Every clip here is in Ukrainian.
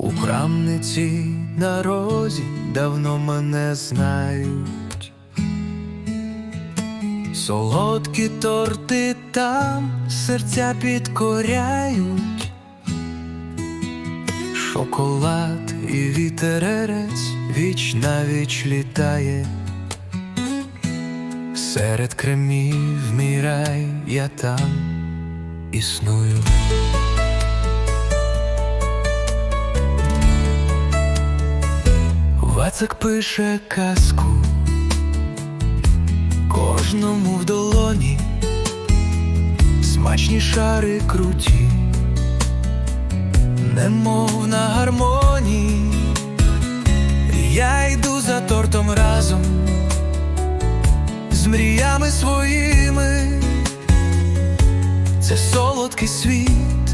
У крамниці на розі давно мене знають. Солодкі торти там серця підкоряють, шоколад і вітерець віч на віч літає. Серед кремів мій рай, я там існую. Вацак пише казку, кожному в долоні, смачні шари круті, немов на гармонії, я йду за тортом разом з мріями своїми, це солодкий світ,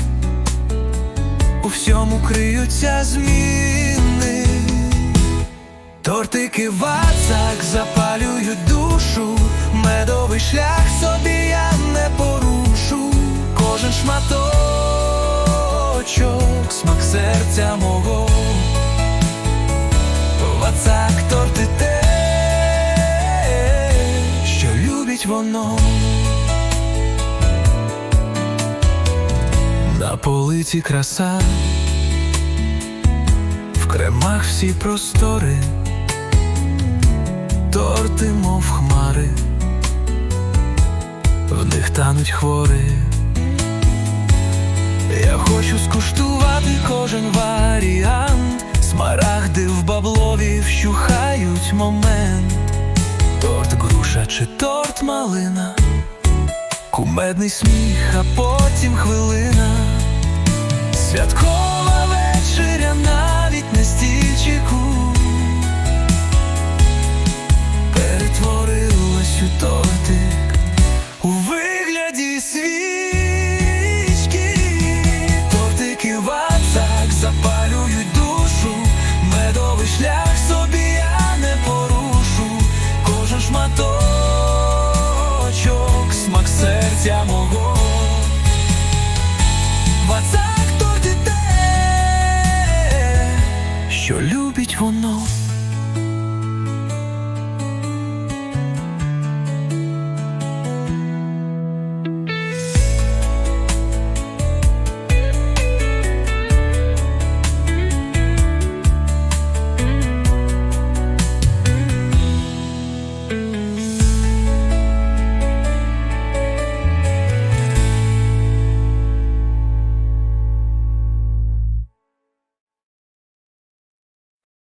у всьому криються зміни. Тортики вацак запалюють душу, медовий шлях собі я не порушу, кожен шматочок, смак серця мого, вацак торти те, що любить воно. На полиці краса, в кремах всі простори торти, мов хмари, в них тануть хвори. Я хочу скуштувати кожен варіант, смарагди в баблові вщухають момент, торт груша чи торт малина, кумедний сміх, а потім хвилина, святкова у тортик у вигляді свічки, тортики вацак запалюють душу, медовий шлях собі я не порушу, кожен шматочок, смак серця мого. Вацак торти те, що любить воно.